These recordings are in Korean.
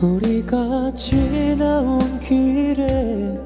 우리가 지나온 길에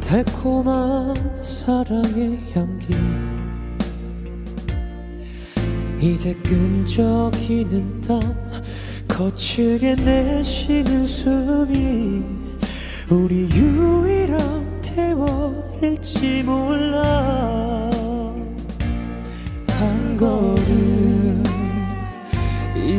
달콤한 사랑의 향기. 이제 끈적이는 땀 거칠게 내쉬는 숨이 우리 유일한 대화일지 몰라. 한 걸음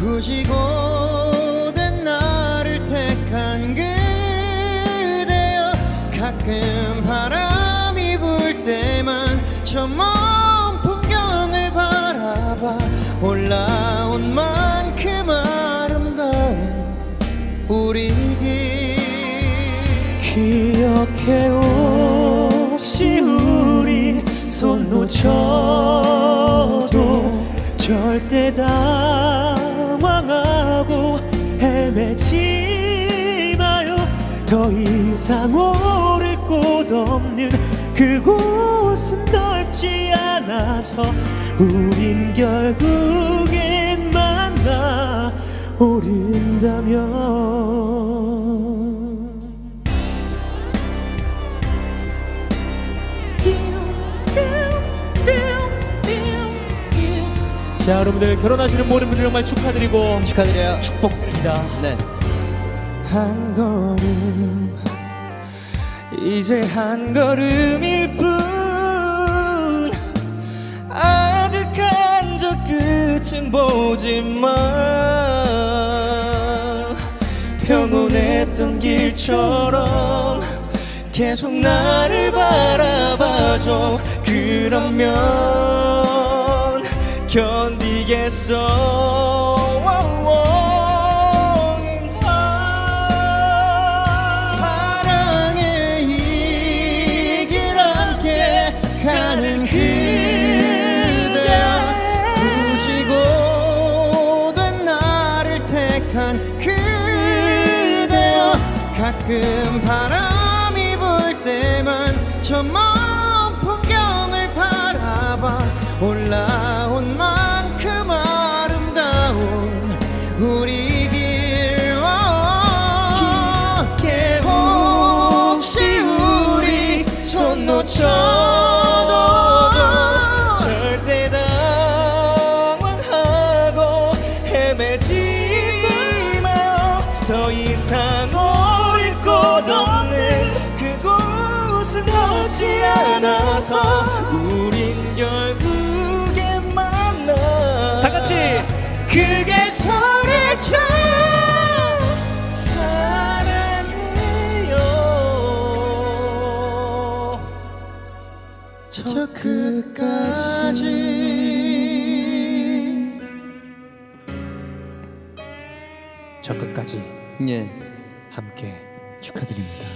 굳이 고된 나를 택한 그대여 가끔 바람이 불 때만 저 먼 풍경을 바라봐 올라온 만큼 아름다운 우리 길. 기억해 혹시 우리 손 놓쳐도 절대 당황 하고 헤매지 마요. 더 이상 오를 곳 없는 그곳은 넓지 않아서 우린 결국엔 만나 오른다면 자 여러분들 결혼하시는 모든 분들 정말 축하드리고 축하드려요. 축복드립니다 네. 한 걸음 이제 한 걸음일 뿐 아득한 저 끝은 보지만 평온했던 길처럼 계속 나를 바라봐줘 그러면 견디겠어 사랑의 이길 함께 가는 그대여. 굳이 고된 나를 택한 그대여. 가끔 바람이 불 때만 저 먼 풍경을 바라봐. 올라 않아서 우린 결국엔 만나. 다 같이. 크게 소리쳐. 사랑해요. 저 끝까지. 저 끝까지. 예. 함께 축하드립니다